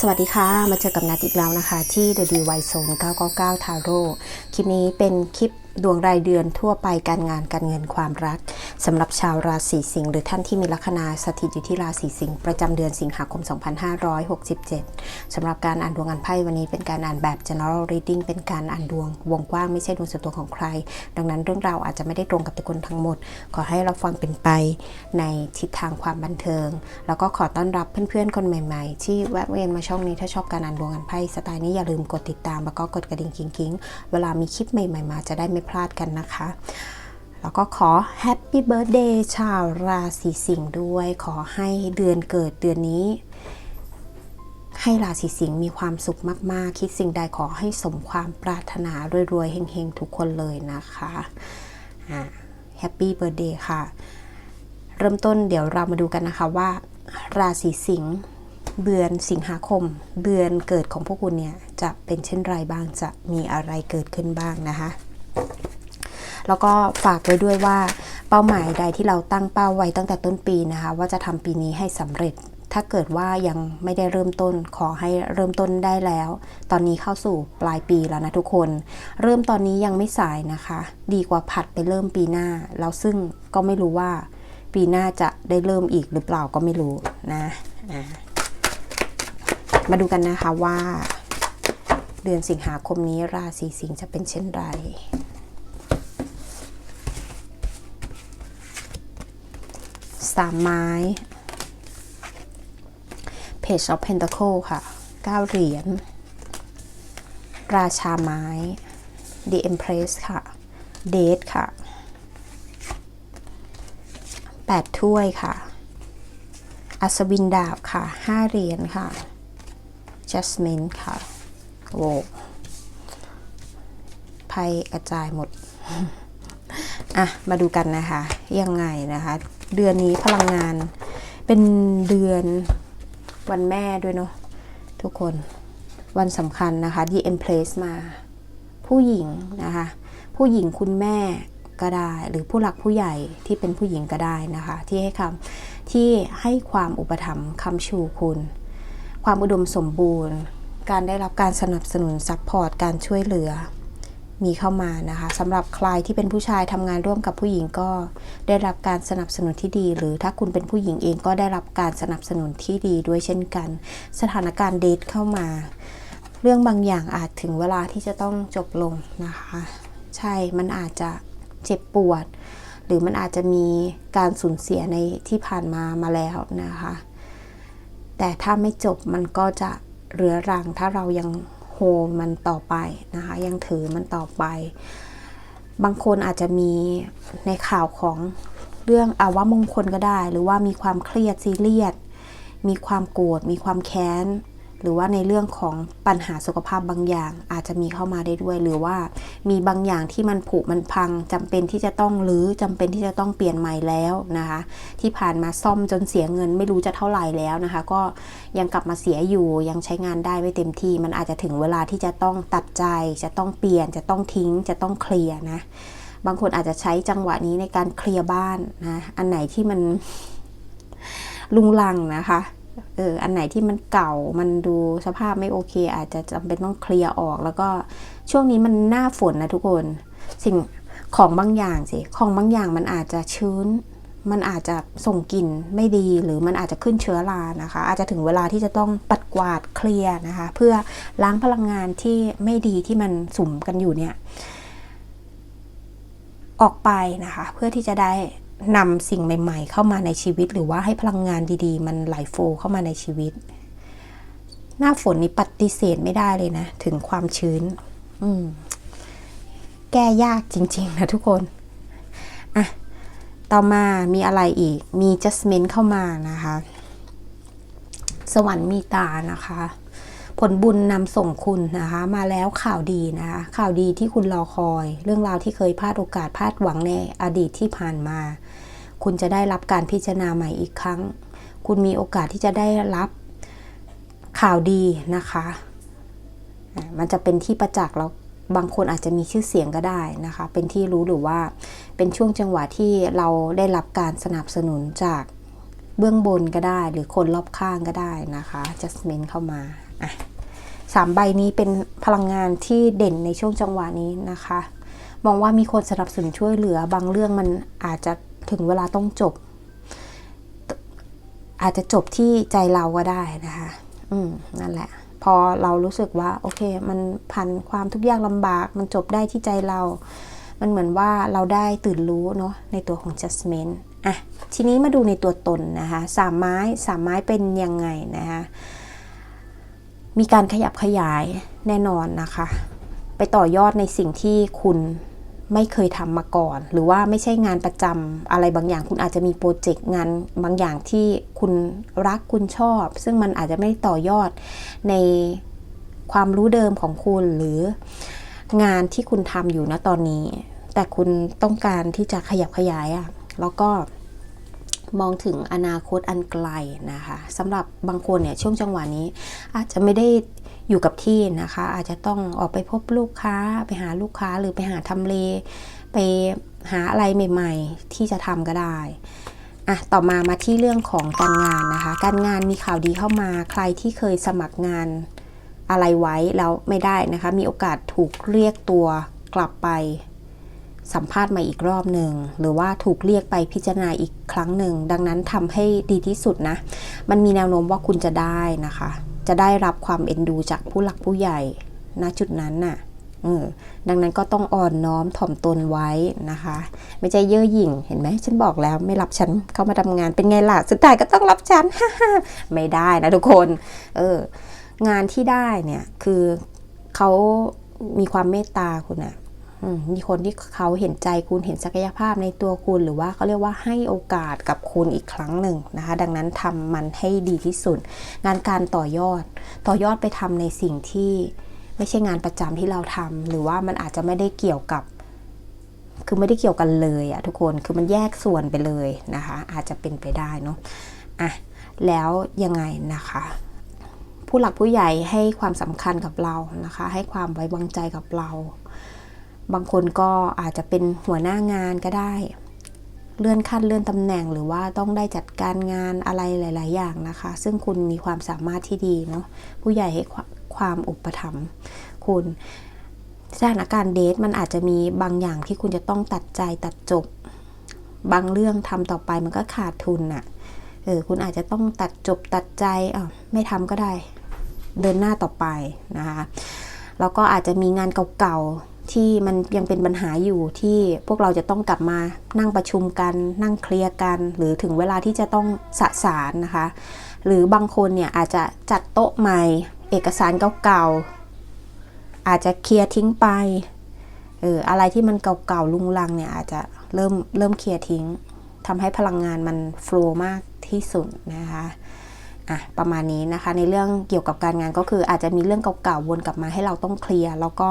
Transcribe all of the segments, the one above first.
สวัสดีค่ะ มาเจอกับนัดอีกแล้วนะคะ ที่ The d y Zone 999 Tarot คลิปนี้เป็นคลิป ดวงรายเดือนทั่วไปการงานการเงินความรักสำหรับชาวราศีสิงห์หรือท่านที่มีลัคนาสถิตอยู่ที่ราศีสิงห์ประจำเดือนสิงหาคม 2567สำหรับการอ่านดวงอ่านไพ่วันนี้เป็นการอ่านแบบ general reading เป็นการอ่านดวงวงกว้างไม่ใช่ดวงส่วนตัวของใคร ดังนั้นเรื่องราวอาจจะไม่ได้ตรงกับทุกคนทั้งหมด ขอให้เราฟังเป็นไปในทิศทางความบันเทิง แล้วก็ขอต้อนรับเพื่อนๆคนใหม่ ๆ ที่แวะเวียนมาช่องนี้ถ้าชอบการอ่านดวงอ่านไพ่สไตล์นี้อย่าลืมกดติดตามแล้วก็กดกระดิ่งกิ๊งๆเวลามีคลิปใหม่ๆมาจะได้ไม่พลาดกันนะคะ แล้วก็ขอแฮปปี้เบิร์ดเดย์ชาวราศีสิงห์ด้วย ขอให้เดือนเกิดเดือนนี้ ให้ราศีสิงห์มีความสุขมาก ๆ คิดสิ่งใดขอให้สมความปรารถนารวย ๆ เฮง ๆ ทุกคนเลยนะคะแฮปปี้เบิร์ดเดย์ค่ะ เริ่มต้นเดี๋ยวเรามาดูกันนะคะว่า ราศีสิงห์เดือนสิงหาคม เดือนเกิดของพวกคุณเนี่ย จะเป็นเช่นไรบ้างจะมีอะไรเกิดขึ้นบ้างนะคะ แล้วก็ฝากไว้ด้วยว่าเป้าหมายใดที่เราตั้งเป้าไว้ตั้งแต่ต้นปีนะคะ ว่าจะทำปีนี้ให้สำเร็จ ถ้าเกิดว่ายังไม่ได้เริ่มต้นขอให้เริ่มต้นได้แล้ว ตอนนี้เข้าสู่ปลายปีแล้วนะทุกคน เริ่มตอนนี้ยังไม่สายนะคะ ดีกว่าผัดไปเริ่มปีหน้า แล้วซึ่งก็ไม่รู้ว่า ปีหน้าจะได้เริ่มอีกหรือเปล่าก็ไม่รู้นะมาดูกันนะคะว่า เดือนสิงหาคมนี้ราศีสิงห์จะเป็นเช่นไร สามไม้ Page of Pentacle ค่ะ 9 เหรียญ ราชาไม้ The Empress ค่ะ Date ค่ะ 8 ถ้วยค่ะ อัศวินดาบค่ะ 5 เหรียญค่ะ Jasmine ค่ะโวไพ่กระจายหมด อะ มาดูกันนะคะ ยังไงนะคะ เดือนนี้พลังงาน เป็นเดือนวันแม่ด้วยเนาะทุกคนวันสำคัญนะคะ The Empress มา ผู้หญิงนะคะ ผู้หญิงคุณแม่ก็ได้ หรือผู้หลักผู้ใหญ่ที่เป็นผู้หญิงก็ได้นะคะ ที่ให้คำที่ให้ความอุปถัมภ์คำชูคุณ ความอุดมสมบูรณ์ การได้รับการสนับสนุนซัพพอร์ตการช่วยเหลือ มีเข้ามานะคะสำหรับใครที่เป็นผู้ชายทำงานร่วมกับผู้หญิงก็ได้รับการสนับสนุนที่ดี หรือถ้าคุณเป็นผู้หญิงเองก็ได้รับการสนับสนุนที่ดีด้วยเช่นกัน สถานการณ์เดทเข้ามา เรื่องบางอย่างอาจถึงเวลาที่จะต้องจบลงนะคะ ใช่มันอาจจะเจ็บปวด หรือมันอาจจะมีการสูญเสียในที่ผ่านมามาแล้วนะคะ แต่ถ้าไม่จบมันก็จะเรื้อรังถ้าเรายัง โฮมันต่อไปนะคะ ยังถือมันต่อไป บางคนอาจจะมีในข่าวของเรื่องอาวะมงคลก็ได้ หรือว่ามีความเครียดซีเรียสมีความโกรธมีความแค้น หรือว่าในเรื่องของปัญหาสุขภาพบางอย่างอาจจะมีเข้ามาได้ด้วย หรือว่ามีบางอย่างที่มันผุมันพังจำเป็นที่จะต้องรื้อจำเป็นที่จะต้องเปลี่ยนใหม่แล้วนะคะ ที่ผ่านมาซ่อมจนเสียเงินไม่รู้จะเท่าไหร่แล้วนะคะ ก็ ยังกลับมาเสียอยู่ยังใช้งานได้ไม่เต็มที่ มันอาจจะถึงเวลาที่จะต้องตัดใจ จะต้องเปลี่ยน จะต้องทิ้ง จะต้องเคลียร์นะ บางคนอาจจะใช้จังหวะนี้ในการเคลียร์บ้านนะอันไหนที่มันลุงลังนะคะเอออันไหนที่มันเก่ามันดูสภาพไม่โอเค อาจจะจำเป็นต้องเคลียร์ออก แล้วก็ช่วงนี้มันหน้าฝนนะทุกคน สิ่งของบางอย่างสิของบางอย่างมันอาจจะชื้น มันอาจจะส่งกลิ่นไม่ดีหรือมันอาจจะขึ้นเชื้อรานะคะ อาจจะถึงเวลาที่จะต้องปัดกวาดเคลียร์นะคะ เพื่อล้างพลังงานที่ไม่ดีที่มันสุ่มกันอยู่เนี่ยออกไปนะคะ เพื่อที่จะได้นำสิ่งใหม่ ๆ เข้ามาในชีวิต หรือว่าให้พลังงานดีๆ มันไหลโฟเข้ามาในชีวิต หน้าฝนนี้ปฏิเสธไม่ได้เลยนะ ถึงความชื้น อืม แก้ยากจริง ๆ นะทุกคน อะ ต่อมามีอะไรอีก มีจัสมินเข้ามานะคะ สวรรค์มีตานะคะ ผลบุญนำส่งคุณนะคะ มาแล้วข่าวดีนะคะ ข่าวดีที่คุณรอคอย เรื่องราวที่เคยพลาดโอกาสพลาดหวังในอดีตที่ผ่านมา คุณจะได้รับการพิจารณาใหม่อีกครั้ง คุณมีโอกาสที่จะได้รับข่าวดีนะคะ มันจะเป็นที่ประจักษ์แล้ว บางคนอาจจะมีชื่อเสียงก็ได้นะคะ เป็นที่รู้หรือว่าเป็นช่วงจังหวะที่เราได้รับการสนับสนุนจากเบื้องบนก็ได้ หรือคนรอบข้างก็ได้นะคะ adjustment เข้ามาอะสามใบนี้เป็นพลังงานที่เด่นในช่วงจังหวะนี้นะคะ มองว่ามีคนสนับสนุนช่วยเหลือบางเรื่องมันอาจจะถึงเวลาต้องจบ อาจจะจบที่ใจเราก็ได้นะคะ อืมนั่นแหละ อเรารู้สึกว่าโอเค มันผ่านความทุกข์ยากลำบาก มันจบได้ที่ใจเรา มันเหมือนว่าเราได้ตื่นรู้เนาะในตัวของ judgment อะทีนี้มาดูในตัวตนนะคะสามไม้สามไม้เป็นยังไงนะคะมีการขยับขยายแน่นอนนะคะ ไปต่อยอดในสิ่งที่คุณ ไม่เคยทำมาก่อน หรือว่าไม่ใช่งานประจำอะไรบางอย่าง คุณอาจจะมีโปรเจกต์งานบางอย่างที่คุณรักคุณชอบ ซึ่งมันอาจจะไม่ต่อยอดในความรู้เดิมของคุณหรืองานที่คุณทำอยู่นะตอนนี้ แต่คุณต้องการที่จะขยับขยายอะ่ะแล้วก็มองถึงอนาคตอันไกลนะคะสำหรับบางคนเนี่ยช่วงจังหวะนี้ อาจจะไม่ได้ อยู่กับที่นะคะ อาจจะต้องออกไปพบลูกค้าไปหาลูกค้าหรือไปหาทำเล ไปหาอะไรใหม่ๆ ที่จะทำก็ได้อะต่อมามาที่เรื่องของการงานนะคะ การงานมีข่าวดีเข้ามาใครที่เคยสมัครงานอะไรไว้แล้วไม่ได้นะคะ มีโอกาสถูกเรียกตัวกลับไปสัมภาษณ์ใหม่อีกรอบหนึ่งหรือว่าถูกเรียกไปพิจารณาอีกครั้งหนึ่ง ดังนั้นทำให้ดีที่สุดนะ มันมีแนวโน้มว่าคุณจะได้นะคะ จะได้รับความเอ็นดูจากผู้หลักผู้ใหญ่ณจุดนั้นน่ะดังนั้นก็ต้องอ่อนน้อมถ่อมตนไว้นะคะ ไม่ใช่เย่อหยิ่งเห็นไหมฉันบอกแล้วไม่รับฉันเข้ามาทำงานเป็นไงล่ะ สุดท้ายก็ต้องรับฉันไม่ได้นะทุกคนเอองานที่ได้เนี่ยคือเขามีความเมตตาคุณอะ มีคนที่เขาเห็นใจคุณเห็นศักยภาพในตัวคุณ หรือว่าเขาเรียกว่าให้โอกาสกับคุณอีกครั้งหนึ่งนะคะ ดังนั้นทำมันให้ดีที่สุด งานการต่อยอด ต่อยอดไปทำในสิ่งที่ไม่ใช่งานประจำที่เราทำหรือว่ามันอาจจะไม่ได้เกี่ยวกับ คือไม่ได้เกี่ยวกันเลยอะทุกคนคือมันแยกส่วนไปเลยนะคะ อาจจะเป็นไปได้เนาะอะแล้วยังไงนะคะผู้หลักผู้ใหญ่ให้ความสำคัญกับเรานะคะ ให้ความไว้วางใจกับเรา บางคนก็อาจจะเป็นหัวหน้างานก็ได้ เลื่อนขั้นเลื่อนตำแหน่งหรือว่าต้องได้จัดการงานอะไรหลาย ๆ อย่างนะคะ ซึ่งคุณมีความสามารถที่ดีเนาะผู้ใหญ่ให้ความอุปถัมภ์คุณสถานการณ์เดทมันอาจจะมีบางอย่างที่คุณจะต้องตัดใจตัดจบบางเรื่องทำต่อไปมันก็ขาดทุนอะ่ะเออคุณอาจจะต้องตัดจบตัดใจอะไม่ทำก็ได้ เดินหน้าต่อไปนะคะแล้วก็อาจจะมีงานเก่าๆ ที่มันยังเป็นปัญหาอยู่ที่พวกเราจะต้องกลับมานั่งประชุมกัน นั่งเคลียร์กัน หรือถึงเวลาที่จะต้องสะสารนะคะ หรือบางคนเนี่ยอาจจะจัดโต๊ะใหม่ เอกสารเก่าๆ อาจจะเคลียร์ทิ้งไปเอออะไรที่มันเก่าๆลุงลังเนี่ยอาจจะเริ่มเริ่มเคลียร์ทิ้งทำให้พลังงานมันโฟล์มากที่สุดนะคะ อะประมาณนี้นะคะ ในเรื่องเกี่ยวกับการงานก็คืออาจจะมีเรื่องเก่าๆวนกลับมาให้เราต้องเคลียร์แล้วก็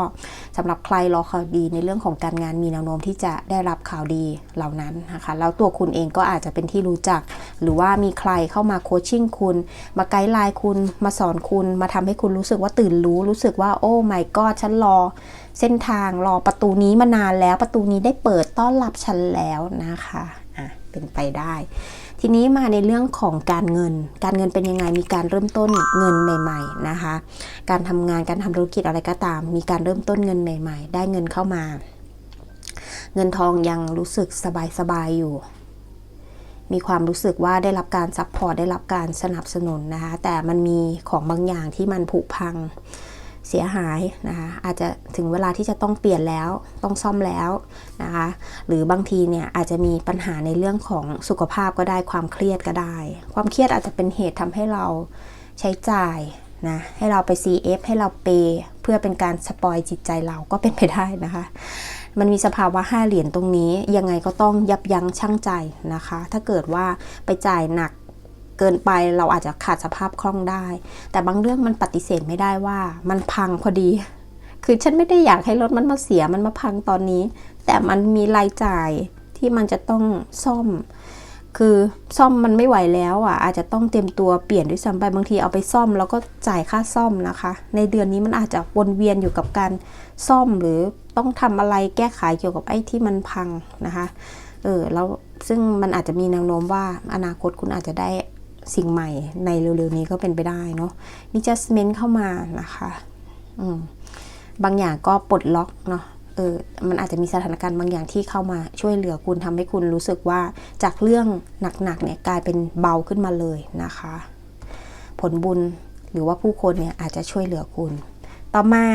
สำหรับใครรอข่าวดีในเรื่องของการงานมีแนวโน้มที่จะได้รับข่าวดีเหล่านั้นนะคะ แล้วตัวคุณเองก็อาจจะเป็นที่รู้จัก หรือว่ามีใครเข้ามาโคชชิ่งคุณ มาไกด์ไลน์คุณมาสอนคุณ มาทำให้คุณรู้สึกว่าตื่นรู้รู้สึกว่าโอ้ไม่ก็ฉันรอเส้นทางรอประตูนี้มานานแล้วประตูนี้ได้เปิดต้อนรับฉันแล้วนะคะอะเป็นไปได้ ทีนี้มาในเรื่องของการเงิน การเงินเป็นยังไง มีการเริ่มต้นเงินใหม่ ๆนะคะ การทำงาน การทำธุรกิจอะไรก็ตาม มีการเริ่มต้นเงินใหม่ ๆ ได้เงินเข้ามา เงินทองยังรู้สึกสบายๆอยู่มีความรู้สึกว่าได้รับการซัพพอร์ตได้รับการสนับสนุนนะคะ แต่มันมีของบางอย่างที่มันผุพัง เสียหายนะคะอาจจะถึงเวลาที่จะต้องเปลี่ยนแล้วต้องซ่อมแล้วนะคะหรือบางทีเนี่ยอาจจะมีปัญหาในเรื่องของสุขภาพก็ได้ความเครียดก็ได้ ความเครียดอาจจะเป็นเหตุทำให้เราใช้จ่ายนะให้เราไป CF ให้เราเปเพื่อเป็นการสปอยจิตใจเราก็เป็นไปได้นะคะ มันมีสภาวะห้าเหรียญตรงนี้ยังไงก็ต้องยับยั้งชั่งใจนะคะ ถ้าเกิดว่าไปจ่ายหนัก เกินไปเราอาจจะขาดสภาพคล่องได้ แต่บางเรื่องมันปฏิเสธไม่ได้ว่า มันพังพอดี คือฉันไม่ได้อยากให้รถมันมาเสียมันมาพังตอนนี้ แต่มันมีรายจ่ายที่มันจะต้องซ่อม คือซ่อมมันไม่ไหวแล้วอะ อาจจะต้องเตรียมตัวเปลี่ยนด้วยซ้ำไปบางทีเอาไปซ่อม แล้วก็จ่ายค่าซ่อมนะคะ ในเดือนนี้มันอาจจะวนเวียนอยู่กับการซ่อมหรือต้องทำอะไรแก้ไขเกี่ยวกับไอ้ที่มันพังนะคะ เออแล้วซึ่งมันอาจจะมีแนวโน้มว่าอนาคตคุณอาจจะได้ สิ่งใหม่ในเร็วๆนี้ก็เป็นไปได้เนาะมี adjustment เข้ามานะคะอืมบางอย่างก็ปลดล็อกเนาะเออมันอาจจะมีสถานการณ์บางอย่างที่เข้ามาช่วยเหลือคุณทำให้คุณรู้สึกว่าจากเรื่องหนักๆเนี่ยกลายเป็นเบาขึ้นมาเลยนะคะ ผลบุญหรือว่าผู้คนเนี่ยอาจจะช่วยเหลือคุณ ต่อมา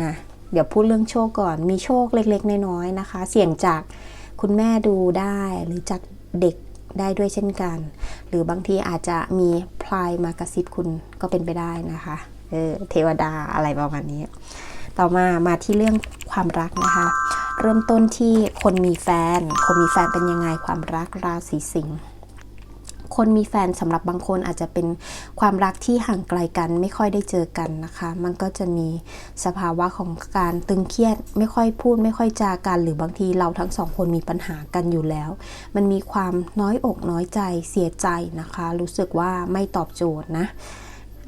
อะเดี๋ยวพูดเรื่องโชคก่อนมีโชคเล็กๆน้อยๆนะคะ เสี่ยงจากคุณแม่ดูได้หรือจากเด็ก ได้ด้วยเช่นกัน หรือบางทีอาจจะมีพลายมากระซิบคุณก็เป็นไปได้นะคะเออเทวดาอะไรประมาณนี้ ต่อมามาที่เรื่องความรักนะคะ เริ่มต้นที่คนมีแฟน คนมีแฟนเป็นยังไงความรักราศีสิงห์ คนมีแฟนสำหรับบางคนอาจจะเป็นความรักที่ห่างไกลกัน ไม่ค่อยได้เจอกันนะคะ มันก็จะมีสภาวะของการตึงเครียด ไม่ค่อยพูด ไม่ค่อยจากัน หรือบางทีเราทั้งสองคนมีปัญหากันอยู่แล้ว มันมีความน้อยอกน้อยใจเสียใจนะคะ รู้สึกว่าไม่ตอบโจทย์นะ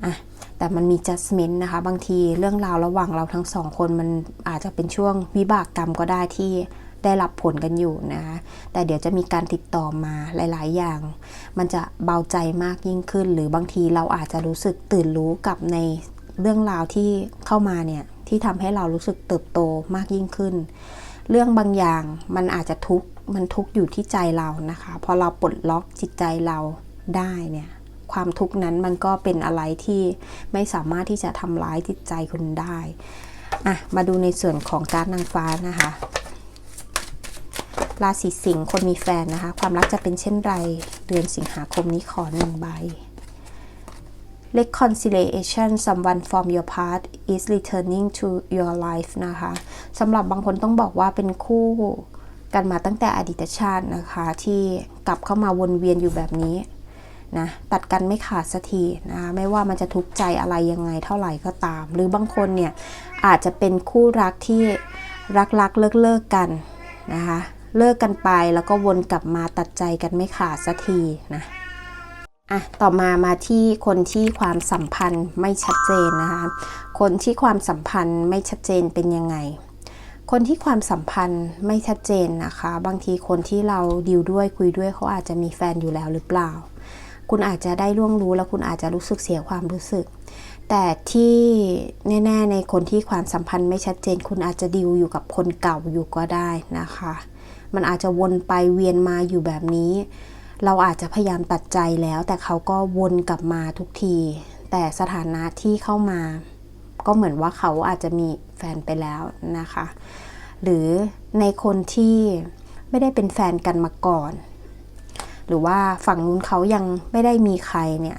อะแต่มันมี judgment นะคะ บางทีเรื่องราวระหว่างเราทั้งสองคนมันอาจจะเป็นช่วงวิบากกรรมก็ได้ที่ ได้รับผลกันอยู่นะคะแต่เดี๋ยวจะมีการติดต่อมาหลาย ๆ อย่าง มันจะเบาใจมากยิ่งขึ้น หรือบางทีเราอาจจะรู้สึกตื่นรู้กับในเรื่องราวที่เข้ามาเนี่ยที่ทำให้เรารู้สึกเติบโตมากยิ่งขึ้น เรื่องบางอย่างมันอาจจะทุกข์มันทุกข์อยู่ที่ใจเรานะคะ พอเราปลดล็อกจิตใจเราได้เนี่ยความทุกข์นั้นมันก็เป็นอะไรที่ไม่สามารถที่จะทำร้ายจิตใจคุณได้อะมาดูในส่วนของการนางฟ้านะคะ ราศีสิงห์คนมีแฟนนะคะ ความรักจะเป็นเช่นไร เดือนสิงหาคมนี้ขอหนึ่งใบ reconciliation someone from your past is returning to your life นะคะสำหรับบางคนต้องบอกว่าเป็นคู่กันมาตั้งแต่อดีตชาตินะคะ ที่กลับเข้ามาวนเวียนอยู่แบบนี้นะตัดกันไม่ขาดสักทีนะคะไม่ว่ามันจะทุกข์ใจอะไรยังไงเท่าไหร่ก็ตาม หรือบางคนเนี่ยอาจจะเป็นคู่รักที่รักๆเลิกเลิกๆกันนะคะ เลิกกันไปแล้วก็วนกลับมาตัดใจกันไม่ขาดสักทีนะอะต่อมามาที่คนที่ความสัมพันธ์ไม่ชัดเจนนะคะคนที่ความสัมพันธ์ไม่ชัดเจนเป็นยังไง คนที่ความสัมพันธ์ไม่ชัดเจนนะคะ บางทีคนที่เราดิวด้วยคุยด้วยเขาอาจจะมีแฟนอยู่แล้วหรือเปล่า คุณอาจจะได้ล่วงรู้แล้วคุณอาจจะรู้สึกเสียความรู้สึก แต่ที่แน่ ๆ ในคนที่ความสัมพันธ์ไม่ชัดเจน คุณอาจจะดิวอยู่กับคนเก่าอยู่ก็ได้นะคะ มันอาจจะวนไปเวียนมาอยู่แบบนี้ เราอาจจะพยายามตัดใจแล้ว แต่เขาก็วนกลับมาทุกที แต่สถานะที่เข้ามา ก็เหมือนว่าเขาอาจจะมีแฟนไปแล้วนะคะ หรือในคนที่ไม่ได้เป็นแฟนกันมาก่อน หรือว่าฝั่งนู้นเขายังไม่ได้มีใครเนี่ย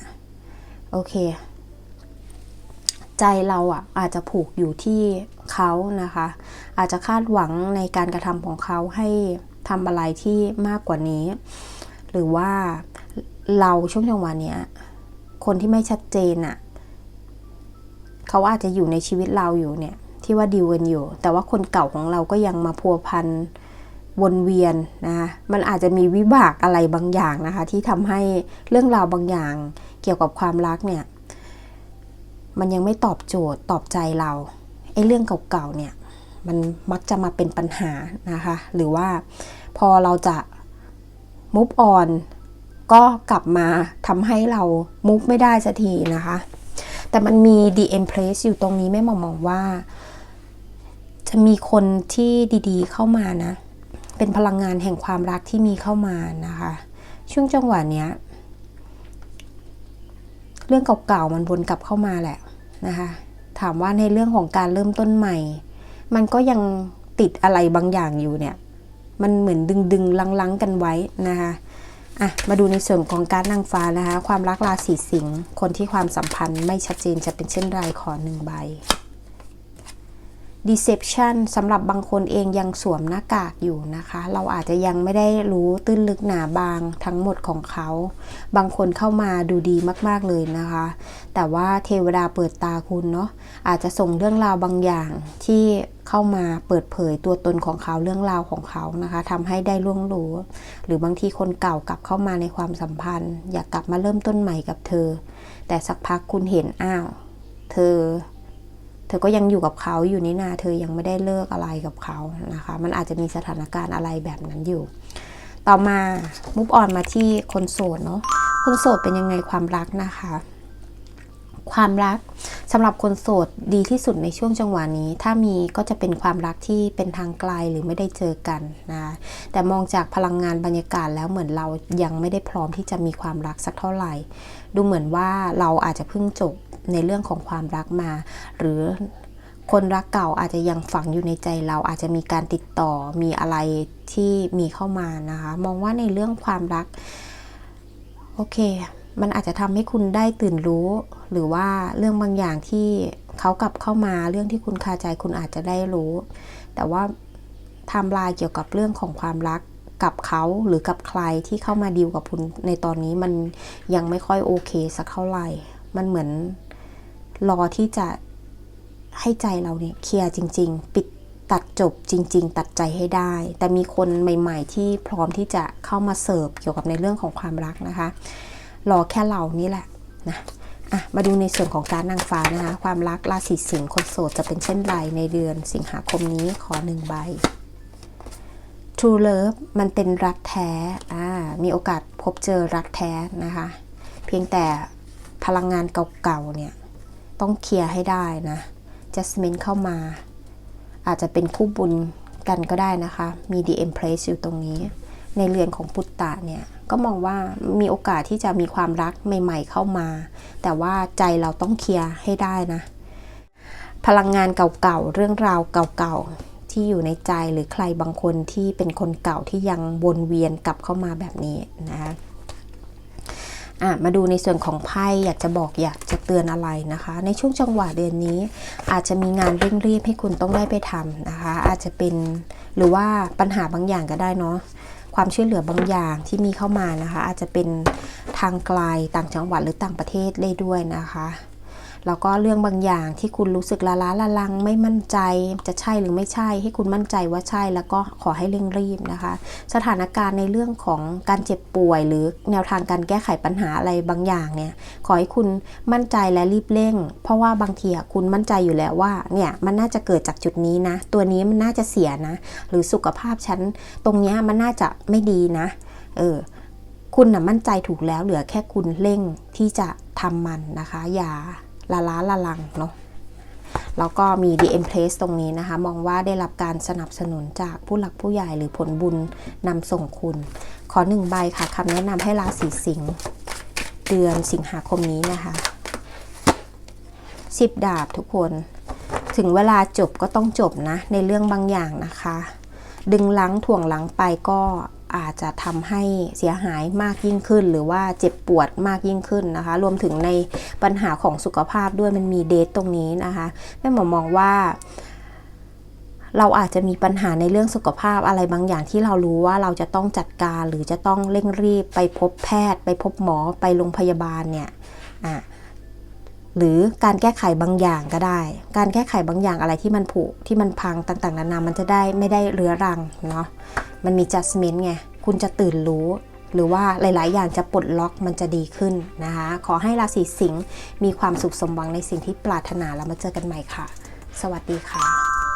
โอเค ใจเราอะอาจจะผูกอยู่ที่เขานะคะ อาจจะคาดหวังในการกระทำของเขาให้ ทำอะไรที่มากกว่านี้ หรือว่าเราช่วงจังหวะเนี้ยคนที่ไม่ชัดเจนอะเขาอาจจะอยู่ในชีวิตเราอยู่เนี่ย ที่ว่าดีลกันอยู่ แต่ว่าคนเก่าของเราก็ยังมาพัวพันวนเวียนนะคะมันอาจจะมีวิบากอะไรบางอย่างนะคะ ที่ทำให้เรื่องราวบางอย่างเกี่ยวกับความรักเนี่ย มันยังไม่ตอบโจทย์ตอบใจเราไอ้เรื่องเก่าๆเนี่ย มันมักจะมาเป็นปัญหานะคะ หรือว่าพอเราจะ move on ก็กลับมาทำให้เรา move ไม่ได้สักทีนะคะ แต่มันมี the empress อยู่ตรงนี้แม่หมอมองว่า จะมีคนที่ดีๆเข้ามานะ เป็นพลังงานแห่งความรักที่มีเข้ามานะคะ ช่วงจังหวะเนี้ย เรื่องเก่าๆมันวนกลับเข้ามาแหละนะคะ ถามว่าในเรื่องของการเริ่มต้นใหม่ มันก็ยังติดอะไรบางอย่างอยู่เนี่ย มันเหมือนดึงดึงลังลังๆกันไว้นะคะอะมาดูในส่วนของการนางฟ้านะคะ ความรักราศีสิงห์คนที่ความสัมพันธ์ไม่ชัดเจนจะเป็นเช่นไรขอหนึ่งใบ deception สำหรับบางคนเองยังสวมหน้ากากอยู่นะคะ เราอาจจะยังไม่ได้รู้ตื้นลึกหนาบางทั้งหมดของเขา บางคนเข้ามาดูดีมากๆเลยนะคะ แต่ว่าเทวดาเปิดตาคุณเนาะอาจจะส่งเรื่องราวบางอย่างที่เข้ามาเปิดเผยตัวตนของเขาเรื่องราวของเขานะคะทำให้ได้ล่วงรู้ หรือบางทีคนเก่ากลับเข้ามาในความสัมพันธ์ อยากกลับมาเริ่มต้นใหม่กับเธอ แต่สักพักคุณเห็นอ้าว เธอ เธอก็ยังอยู่กับเขาอยู่นี่นาเธอยังไม่ได้เลิกอะไรกับเขานะคะ มันอาจจะมีสถานการณ์อะไรแบบนั้นอยู่ ต่อมามุฟออนมาที่คนโสดเนาะคนโสดเป็นยังไงความรักนะคะ ความรักสำหรับคนโสดดีที่สุดในช่วงจังหวะนี้ ถ้ามีก็จะเป็นความรักที่เป็นทางไกลหรือไม่ได้เจอกันนะแต่มองจากพลังงานบรรยากาศแล้วเหมือนเรายังไม่ได้พร้อมที่จะมีความรักสักเท่าไหร่ ดูเหมือนว่าเราอาจจะเพิ่งจบ ในเรื่องของความรักมา หรือคนรักเก่าอาจจะยังฝังอยู่ในใจเราอาจจะมีการติดต่อมีอะไรที่มีเข้ามานะคะ มองว่าในเรื่องความรัก โอเค มันอาจจะทำให้คุณได้ตื่นรู้ หรือว่าเรื่องบางอย่างที่เขากลับเข้ามาเรื่องที่คุณคาใจคุณอาจจะได้รู้ แต่ว่าไทม์ไลน์เกี่ยวกับเรื่องของความรักกับเขาหรือกับใครที่เข้ามาดีลกับคุณในตอนนี้มันยังไม่ค่อยโอเคสักเท่าไหร่ มันเหมือน รอที่จะให้ใจเราเนี่ยเคลียร์จริง ๆ ปิดตัดจบจริง ๆ ตัดใจให้ได้ แต่มีคนใหม่ ๆ ที่พร้อมที่จะเข้ามาเสิร์ฟเกี่ยวกับในเรื่องของความรักนะคะ รอแค่เรานี่แหละนะอะมาดูในส่วนของการนางฟ้านะคะ ความรักราศีสิงห์คนโสดจะเป็นเช่นไรในเดือนสิงหาคมนี้ขอหนึ่งใบ True Love มันเป็นรักแท้อ่ามีโอกาสพบเจอรักแท้นะคะ เพียงแต่พลังงานเก่าๆเนี่ย ต้องเคลียร์ให้ได้นะ Jasmine เข้ามา อาจจะเป็นคู่บุญกันก็ได้นะคะ มี The Empress อยู่ตรงนี้ ในเรือนของพุตตะเนี่ย ก็มองว่ามีโอกาสที่จะมีความรักใหม่ ๆ เข้ามา แต่ว่าใจเราต้องเคลียร์ให้ได้นะ พลังงานเก่าๆ เรื่องราวเก่าๆ ที่อยู่ในใจหรือใครบางคนที่เป็นคนเก่าที่ยังวนเวียนกลับเข้ามาแบบนี้นะคะ มาดูในส่วนของไพ่อยากจะบอกอยากจะเตือนอะไรนะคะ ในช่วงจังหวะเดือนนี้ อาจจะมีงานเร่งรีบให้คุณต้องได้ไปทำนะคะ อาจจะเป็นหรือว่าปัญหาบางอย่างก็ได้เนาะความช่วยเหลือบางอย่างที่มีเข้ามานะคะ อาจจะเป็นทางไกลต่างจังหวัดหรือต่างประเทศได้ด้วยนะคะ แล้วก็เรื่องบางอย่างที่คุณรู้สึกละล้าละลังไม่มั่นใจจะใช่หรือไม่ใช่ ให้คุณมั่นใจว่าใช่แล้วก็ขอให้เร่งรีบนะคะ สถานการณ์ในเรื่องของการเจ็บป่วย หรือแนวทางการแก้ไขปัญหาอะไรบางอย่างเนี่ยขอให้คุณมั่นใจและรีบเร่ง เพราะว่าบางทีคุณมั่นใจอยู่แล้วว่าเนี่ยมันน่าจะเกิดจากจุดนี้นะ ตัวนี้มันน่าจะเสียนะ หรือสุขภาพฉันตรงนี้มันน่าจะไม่ดีนะ เออคุณน่ะมั่นใจถูกแล้วเหลือแค่คุณเร่งที่จะทำมันนะคะ อย่า ละล้าละลังเนาะแล้วก็มี The Empress ตรงนี้นะคะ มองว่าได้รับการสนับสนุนจากผู้หลักผู้ใหญ่หรือผลบุญนำส่งคุณ ขอหนึ่งใบค่ะคำแนะนำให้ราศีสิงห์เดือนสิงหาคมนี้นะคะสิบดาบทุกคน ถึงเวลาจบก็ต้องจบนะ ในเรื่องบางอย่างนะคะ ดึงหลังถ่วงหลังไปก็ อาจจะทำให้เสียหายมากยิ่งขึ้น หรือว่าเจ็บปวดมากยิ่งขึ้นนะคะ รวมถึงในปัญหาของสุขภาพด้วยมันมีเดทตรงนี้นะคะแม่หมอมองว่า เราอาจจะมีปัญหาในเรื่องสุขภาพอะไรบางอย่างที่เรารู้ว่าเราจะต้องจัดการหรือจะต้องเร่งรีบไปพบแพทย์ ไปพบหมอไปโรงพยาบาลเนี่ยอะ หรือการแก้ไขบางอย่างก็ได้ การแก้ไขบางอย่างอะไรที่มันผุที่มันพังต่างๆนานามันจะได้ไม่ได้เรื้อรังเนาะมันมี judgment ไงคุณจะตื่นรู้ หรือว่าหลายๆ อย่างจะปลดล็อกมันจะดีขึ้นนะคะ ขอให้ราศีสิงห์มีความสุขสมหวังในสิ่งที่ปรารถนาแล้วมาเจอกันใหม่ค่ะ สวัสดีค่ะ